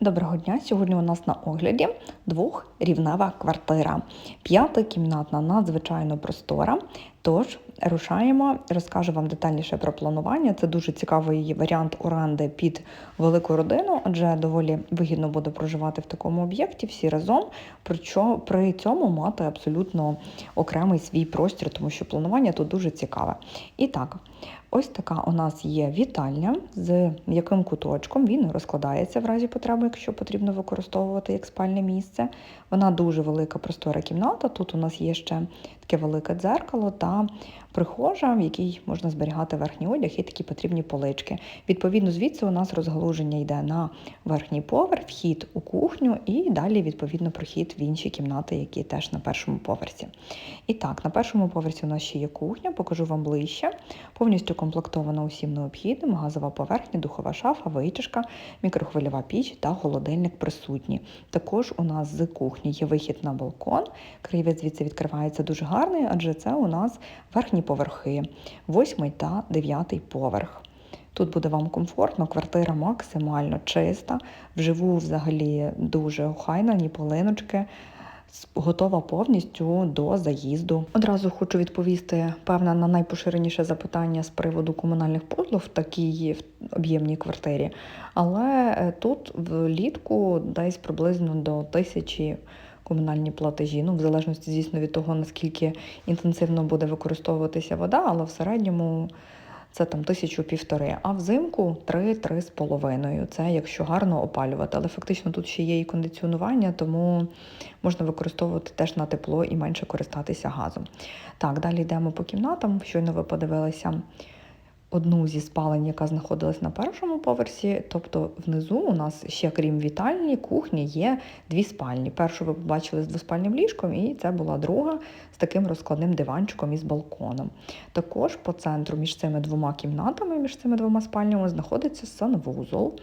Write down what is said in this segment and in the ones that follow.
Доброго дня! Сьогодні у нас на огляді двохрівнева квартира. П'ятикімнатна, надзвичайно простора. Тож рушаємо, розкажу вам детальніше про планування. Це дуже цікавий варіант оренди під велику родину, адже доволі вигідно буде проживати в такому об'єкті всі разом. Причому при цьому мати абсолютно окремий свій простір, тому що планування тут дуже цікаве. І так. Ось така у нас є вітальня з м'яким куточком. Він розкладається в разі потреби, якщо потрібно використовувати як спальне місце. Вона дуже велика простора кімната. Тут у нас є ще таке велике дзеркало та прихожа, в якій можна зберігати верхній одяг і такі потрібні полички. Відповідно, звідси у нас розгалуження йде на верхній поверх, вхід у кухню і далі, відповідно, прохід в інші кімнати, які теж на першому поверсі. І так, на першому поверсі у нас ще є кухня, покажу вам ближче. Повністю комплектована усім необхідним, газова поверхня, духова шафа, витяжка, мікрохвильова піч та холодильник присутні. Також у нас з кухні є вихід на балкон. Краєвид звідси відкривається дуже гарний, адже це у нас верхні поверхи, восьмий та дев'ятий поверх. Тут буде вам комфортно, квартира максимально чиста, вживу взагалі дуже охайна, ні полиночки готова повністю до заїзду. Одразу хочу відповісти певне на найпоширеніше запитання з приводу комунальних послуг в такій об'ємній квартирі. Але е, тут влітку десь приблизно до тисячі. Комунальні платежі, ну в залежності, звісно, від того, наскільки інтенсивно буде використовуватися вода, але в середньому це там тисячу півтори, а взимку три-три з половиною. Це якщо гарно опалювати. Але фактично тут ще є і кондиціонування, тому можна використовувати теж на тепло і менше користатися газом. Так, далі йдемо по кімнатам. Щойно ви подивилися одну зі спалень, яка знаходилась на першому поверсі. Тобто внизу у нас ще, крім вітальні, кухні, є дві спальні. Першу ви побачили з двоспальним ліжком, і це була друга з таким розкладним диванчиком із балконом. Також по центру між цими двома кімнатами, між цими двома спальнями, знаходиться санвузол.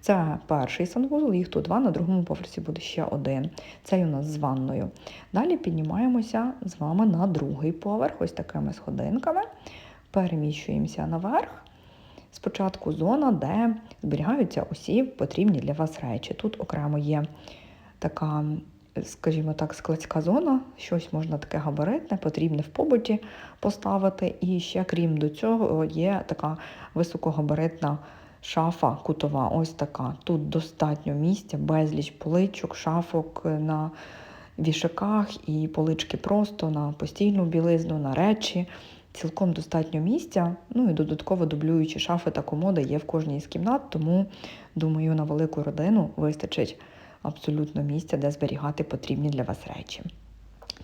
Це перший санвузол, їх тут два, на другому поверсі буде ще один. Цей у нас з ванною. Далі піднімаємося з вами на другий поверх, ось такими сходинками переміщуємося наверх. Спочатку зона, де зберігаються усі потрібні для вас речі. Тут окремо є така, скажімо так, складська зона, щось можна таке габаритне, потрібне в побуті поставити. І ще, крім до цього, є така високогабаритна шафа кутова. Ось така. Тут достатньо місця, безліч поличок, шафок на вішаках і полички просто на постільну білизну, на речі. Цілком достатньо місця, ну і додатково дублюючі шафи та комоди є в кожній з кімнат, тому, думаю, на велику родину вистачить абсолютно місця, де зберігати потрібні для вас речі.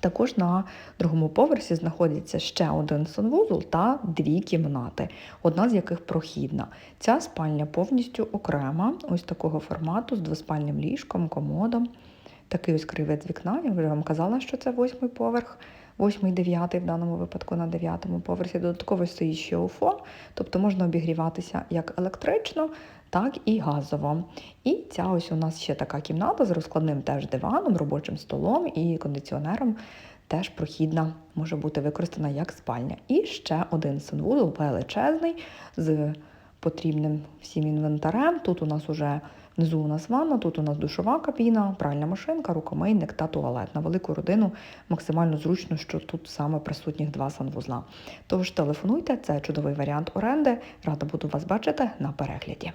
Також на другому поверсі знаходиться ще один санвузол та дві кімнати, одна з яких прохідна. Ця спальня повністю окрема, ось такого формату, з двоспальним ліжком, комодом. Такий ось кривець вікна, я вже вам казала, що це восьмий поверх. Восьмий, дев'ятий в даному випадку на дев'ятому поверсі додатково стоїть ще УФО, тобто можна обігріватися як електрично, так і газово. І ця ось у нас ще така кімната з розкладним теж диваном, робочим столом і кондиціонером. Теж прохідна може бути використана як спальня. І ще один санвузол величезний з потрібним всім інвентарем. Тут у нас уже внизу у нас ванна, тут у нас душова кабіна, пральна машинка, рукомийник та туалет. На велику родину максимально зручно, що тут саме присутніх два санвузла. Тож телефонуйте, це чудовий варіант оренди. Рада буду вас бачити на перегляді.